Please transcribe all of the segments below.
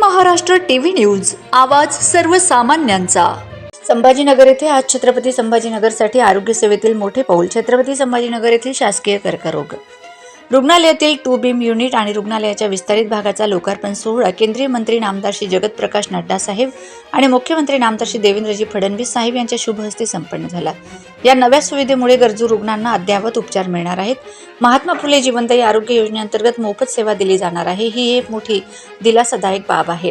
Maharashtra TV news आवाज सर्वसामान्यांचा. संभाजीनगर येथे आज छत्रपती संभाजीनगरसाठी आरोग्य सेवेतील मोठे पाऊल छत्रपती संभाजीनगर येथील शासकीय कर्करोग. रुग्णालयातील टू बीम युनिट आणि रुग्णालयाच्या विस्तारित भागाचा लोकार्पण सोहळा केंद्रीय मंत्री नामदार श्री जगत प्रकाश नड्डा साहेब आणि मुख्यमंत्री नामदार श्री देवेंद्रजी फडणवीस साहेब यांच्या शुभ हस्ते संपन्न झाला. या नव्या सुविधेमुळे गरजू रुग्णांना अद्ययावत उपचार मिळणार आहेत. महात्मा फुले जीवनदायी आरोग्य योजनेअंतर्गत मोफत सेवा दिली जाणार आहे. ही एक मोठी दिलासादायक बाब आहे.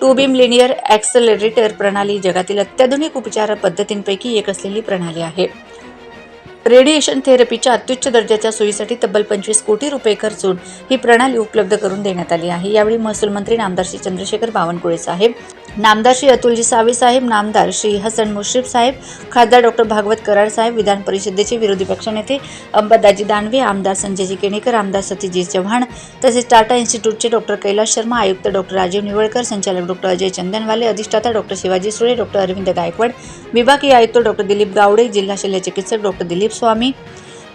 टू बीम लिनियर ॲक्सलरेटर प्रणाली जगातील अत्याधुनिक उपचार पद्धतींपैकी एक असलेली प्रणाली आहे. रेडिएशन थेरपीच्या अत्युच्च दर्जाच्या सोयीसाठी तब्बल पंचवीस कोटी रुपये खर्चून ही प्रणाली उपलब्ध करून देण्यात आली आहे. यावेळी महसूल मंत्री नामदार श्री चंद्रशेखर बावनकुळे साहेब नामदार श्री अतुलजी सावे साहेब नामदार श्री हसन मुश्रीफ साहेब खासदार डॉक्टर भागवत कराड साहेब विधान परिषदेचे विरोधी पक्षनेते अंबादाजी दानवे आमदार संजयजी केणेकर आमदार सतीजी चव्हाण तसेच टाटा इन्स्टिट्यूटचे डॉक्टर कैलास शर्मा आयुक्त डॉक्टर राजीव निवळकर संचालक डॉक्टर अजय चंदनवाले अधिष्ठाता डॉक्टर शिवाजी सुळे डॉक्टर अरविंद गायकवाड विभागीय आयुक्त डॉक्टर दिलीप गावडे जिल्हा शल्यचिकित्सक डॉक्टर दिलीप स्वामी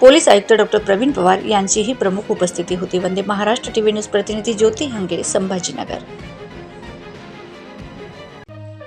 पोलीस आयुक्त डॉक्टर प्रवीण पवार यांचीही प्रमुख उपस्थिती होती. वंदे महाराष्ट्र टीव्ही न्यूज प्रतिनिधी ज्योती हंगे संभाजीनगर.